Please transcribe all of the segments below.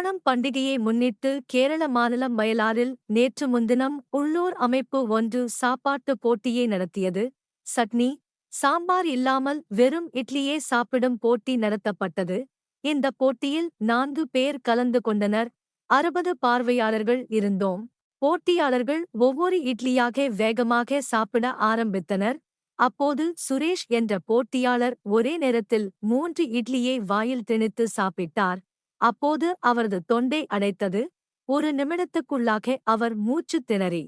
பண்டிகையை முன்னிட்டு கேரள மாநிலம் வயலாறில் நேற்று முன்தினம் உள்ளூர் அமைப்பு ஒன்று சாப்பாட்டு போட்டியை நடத்தியது. சட்னி சாம்பார் இல்லாமல் வெறும் இட்லியே சாப்பிடும் போட்டி நடத்தப்பட்டது. இந்த போட்டியில் நான்கு பேர் கலந்து கொண்டனர். அறுபது பார்வையாளர்கள் இருந்தோம். போட்டியாளர்கள் ஒவ்வொரு இட்லியாக வேகமாக சாப்பிட ஆரம்பித்தனர். அப்போது சுரேஷ் என்ற போட்டியாளர் ஒரே நேரத்தில் மூன்று இட்லியை வாயில் திணித்து சாப்பிட்டார். அப்போது அவரது தொண்டை அடைத்தது ஒரு நிமிடத்துக்குள்ளாக அவர் மூச்சு திணறி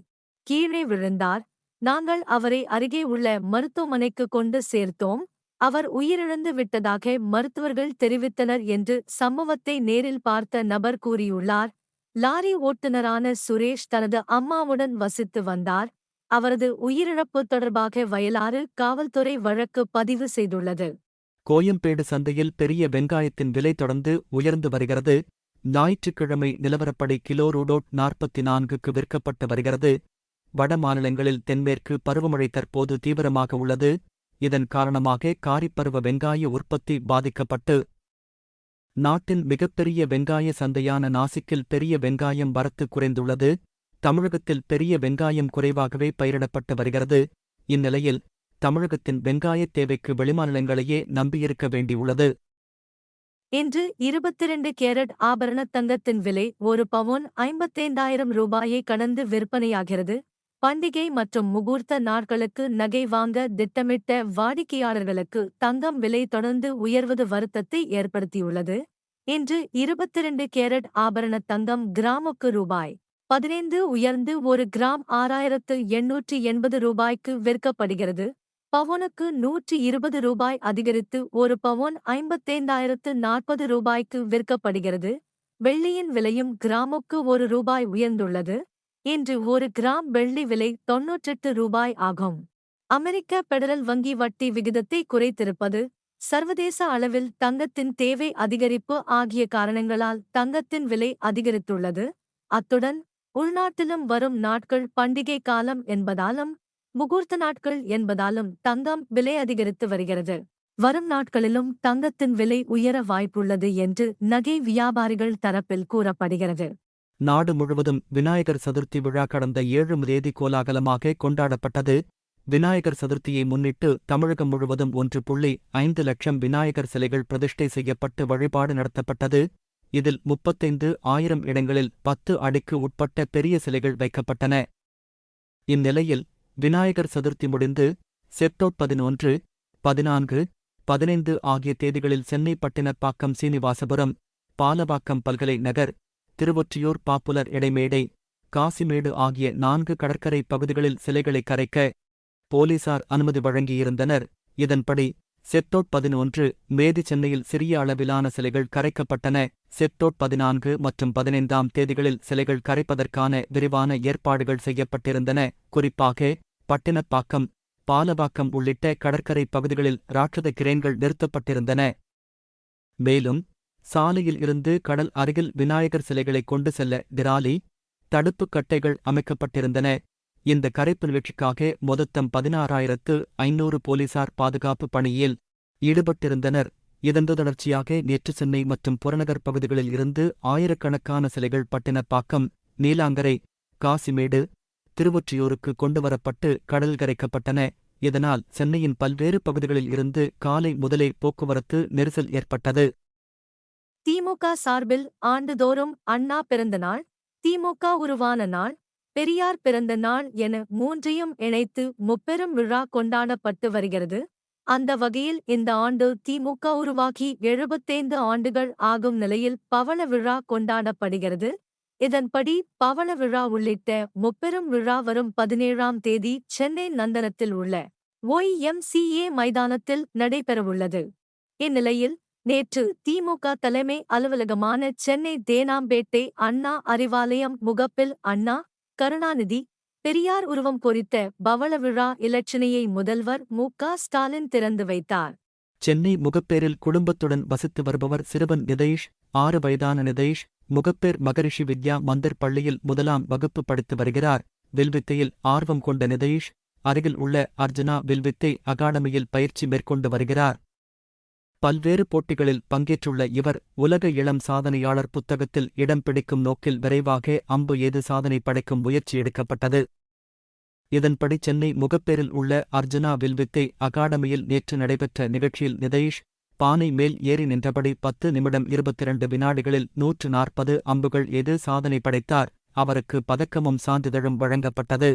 கீழே விழுந்தார். நாங்கள் அவரை அருகே உள்ள மருத்துவமனைக்கு கொண்டு சேர்த்தோம். அவர் உயிரிழந்து விட்டதாக மருத்துவர்கள் தெரிவித்தனர் என்று சம்பவத்தை நேரில் பார்த்த நபர் கூறியுள்ளார். லாரி ஓட்டுநரான சுரேஷ் தனது அம்மாவுடன் வசித்து வந்தார். அவரது உயிரிழப்பு தொடர்பாக வயலாறு காவல்துறை வழக்கு பதிவு செய்துள்ளது. கோயம்பேடு சந்தையில் பெரிய வெங்காயத்தின் விலை தொடர்ந்து உயர்ந்து வருகிறது. ஞாயிற்றுக்கிழமை நிலவரப்படி கிலோ ரூடோட் நாற்பத்தி நான்குக்கு விற்கப்பட்டு வருகிறது. வட மாநிலங்களில் தென்மேற்கு பருவமழை தற்போது தீவிரமாக உள்ளது. இதன் காரணமாக காரிப்பருவ வெங்காய உற்பத்தி பாதிக்கப்பட்டு. நாட்டின் மிகப்பெரிய வெங்காய சந்தையான நாசிக்கில் பெரிய வெங்காயம் வரத்து குறைந்துள்ளது. தமிழகத்தில் பெரிய வெங்காயம் குறைவாகவே பயிரிடப்பட்டு வருகிறது. இந்நிலையில் தமிழகத்தின் வெங்காயத் தேவைக்கு வெளிமாநிலங்களையே நம்பியிருக்க வேண்டியுள்ளது. இன்று இருபத்திரண்டு கேரட் ஆபரண தங்கத்தின் விலை ஒரு பவுன் ஐம்பத்தைந்தாயிரம் ரூபாயை கடந்து விற்பனையாகிறது. பண்டிகை மற்றும் முகூர்த்த நாட்களுக்கு நகை வாங்க திட்டமிட்ட வாடிக்கையாளர்களுக்கு தங்கம் விலை தொடர்ந்து உயர்வது வருத்தத்தை ஏற்படுத்தியுள்ளது. இன்று இருபத்திரண்டு கேரட் ஆபரண தங்கம் கிராமுக்கு ரூபாய் பதினைந்து உயர்ந்து ஒரு கிராம் ஆறாயிரத்து எண்ணூற்றி எண்பது ரூபாய்க்கு விற்கப்படுகிறது. பவுனுக்கு நூற்றி இருபது ரூபாய் அதிகரித்து ஒரு பவுன் ஐம்பத்தைந்தாயிரத்து நாற்பது ரூபாய்க்கு விற்கப்படுகிறது. வெள்ளியின் விலையும் கிராமுக்கு ஒரு ரூபாய் உயர்ந்துள்ளது. இன்று ஒரு கிராம் வெள்ளி விலை தொன்னூற்றெட்டு ரூபாய் ஆகும். அமெரிக்க பெடரல் வங்கி வட்டி விகிதத்தை குறைத்திருப்பது சர்வதேச அளவில் தங்கத்தின் தேவை அதிகரிப்பு ஆகிய காரணங்களால் தங்கத்தின் விலை அதிகரித்துள்ளது. அத்துடன் உள்நாட்டிலும் வரும் நாட்கள் பண்டிகை காலம் என்பதாலும் முகூர்த்த நாட்கள் என்பதாலும் தங்கம் விலை அதிகரித்து வருகிறது. வரும் நாட்களிலும் தங்கத்தின் விலை உயர வாய்ப்புள்ளது என்று நகை வியாபாரிகள் தரப்பில் கூறப்படுகிறது. நாடு முழுவதும் விநாயகர் சதுர்த்தி விழா கடந்த ஏழு தேதி கோலாகலமாக கொண்டாடப்பட்டது. விநாயகர் சதுர்த்தியை முன்னிட்டு தமிழகம் முழுவதும் ஒன்று புள்ளி ஐந்து லட்சம் விநாயகர் சிலைகள் பிரதிஷ்டை செய்யப்பட்டு வழிபாடு நடத்தப்பட்டது. இதில் முப்பத்தைந்து ஆயிரம் இடங்களில் பத்து அடிக்கு உட்பட்ட பெரிய சிலைகள் வைக்கப்பட்டன. இந்நிலையில் விநாயகர் சதுர்த்தி முடிந்து செப்டோட் பதினொன்று பதினான்கு பதினைந்து ஆகிய தேதிகளில் சென்னை பட்டினப்பாக்கம் சீனிவாசபுரம் பாலவாக்கம் பல்கலை நகர் திருவொற்றியூர் பாப்புலர் இடைமேடை காசிமேடு ஆகிய நான்கு கடற்கரை பகுதிகளில் சிலைகளை கரைக்க போலீசார் அனுமதி வழங்கியிருந்தனர். இதன்படி செப்டோட் பதினொன்று மேதி சென்னையில் சிறிய அளவிலான சிலைகள் கரைக்கப்பட்டன. செப்டோட் பதினான்கு மற்றும் பதினைந்தாம் தேதிகளில் சிலைகள் கரைப்பதற்கான விரிவான ஏற்பாடுகள் செய்யப்பட்டிருந்தன. குறிப்பாக பட்டினப்பாக்கம் பாலவாக்கம் உள்ளிட்ட கடற்கரை பகுதிகளில் ராட்சத கிரேன்கள் நிறுத்தப்பட்டிருந்தன. மேலும் சாலையில் இருந்து கடல் அருகில் விநாயகர் சிலைகளை கொண்டு செல்ல டிராலி தடுப்புக் கட்டைகள் அமைக்கப்பட்டிருந்தன. இந்த கரைப்பு நிகழ்ச்சிக்காக மொத்தம் பதினாறாயிரத்து ஐநூறு போலீசார் பாதுகாப்பு பணியில் ஈடுபட்டிருந்தனர். இதன் தொடர்ச்சியாக நேற்று சென்னை மற்றும் புறநகர் பகுதிகளில் இருந்து ஆயிரக்கணக்கான சிலைகள் பட்டினப்பாக்கம் நீலாங்கரை காசிமேடு திருவொற்றியூருக்கு கொண்டுவரப்பட்டு கடல் கரைக்கப்பட்டன. இதனால் சென்னையின் பல்வேறு பகுதிகளில் இருந்து காலை முதலே போக்குவரத்து நெரிசல் ஏற்பட்டது. திமுக சார்பில் ஆண்டுதோறும் அண்ணா பிறந்த நாள் திமுக உருவான நாள் பெரியார் பிறந்த நாள் என மூன்றையும் இணைத்து முப்பெரும் விழா கொண்டாடப்பட்டு வருகிறது. அந்த வகையில் இந்த ஆண்டு திமுக உருவாகி எழுபத்தைந்து ஆண்டுகள் ஆகும் நிலையில் பவள விழா கொண்டாடப்படுகிறது. இதன்படி பவள விழா உள்ளிட்ட முப்பெரும் விழா வரும் பதினேழாம் தேதி சென்னை நந்தனத்தில் உள்ள ஒய்எம்சிஏ மைதானத்தில் நடைபெறவுள்ளது. இந்நிலையில் நேற்று திமுக தலைமை அலுவலகமான சென்னை தேனாம்பேட்டை அண்ணா அறிவாலயம் முகப்பில் அண்ணா கருணாநிதி பெரியார் உருவம் பொறித்த பவள விழா இலச்சினையை முதல்வர் மு. க. ஸ்டாலின் திறந்து வைத்தார். சென்னை முகப்பேரில் குடும்பத்துடன் வசித்து வருபவர் சிறுவன் நிதேஷ் ஆறு வயதான நிதேஷ் முகப்பேர் மகரிஷி வித்யா மந்திர் பள்ளியில் முதலாம் வகுப்பு படித்து வருகிறார். வில்வித்தையில் ஆர்வம் கொண்ட நிதேஷ் அருகில் உள்ள அர்ஜுனா வில்வித்தை அகாடமியில் பயிற்சி மேற்கொண்டு வருகிறார். பல்வேறு போட்டிகளில் பங்கேற்றுள்ள இவர் உலக இளம் சாதனையாளர் புத்தகத்தில் இடம் பிடிக்கும் நோக்கில் விரைவாக அம்பு ஏது சாதனை படைக்கும் முயற்சி எடுக்கப்பட்டது. இதன்படி சென்னை முகப்பேரில் உள்ள அர்ஜுனா வில்வித்தை அகாடமியில் நேற்று நடைபெற்ற நிகழ்ச்சியில் நிதேஷ் பானை மேல் ஏறி நின்றபடி பத்து நிமிடம் இருபத்திரண்டு வினாடிகளில் நூற்று நாற்பது அம்புகள் எது சாதனை படைத்தார் அவருக்கு பதக்கமும் சான்றிதழும் வழங்கப்பட்டது.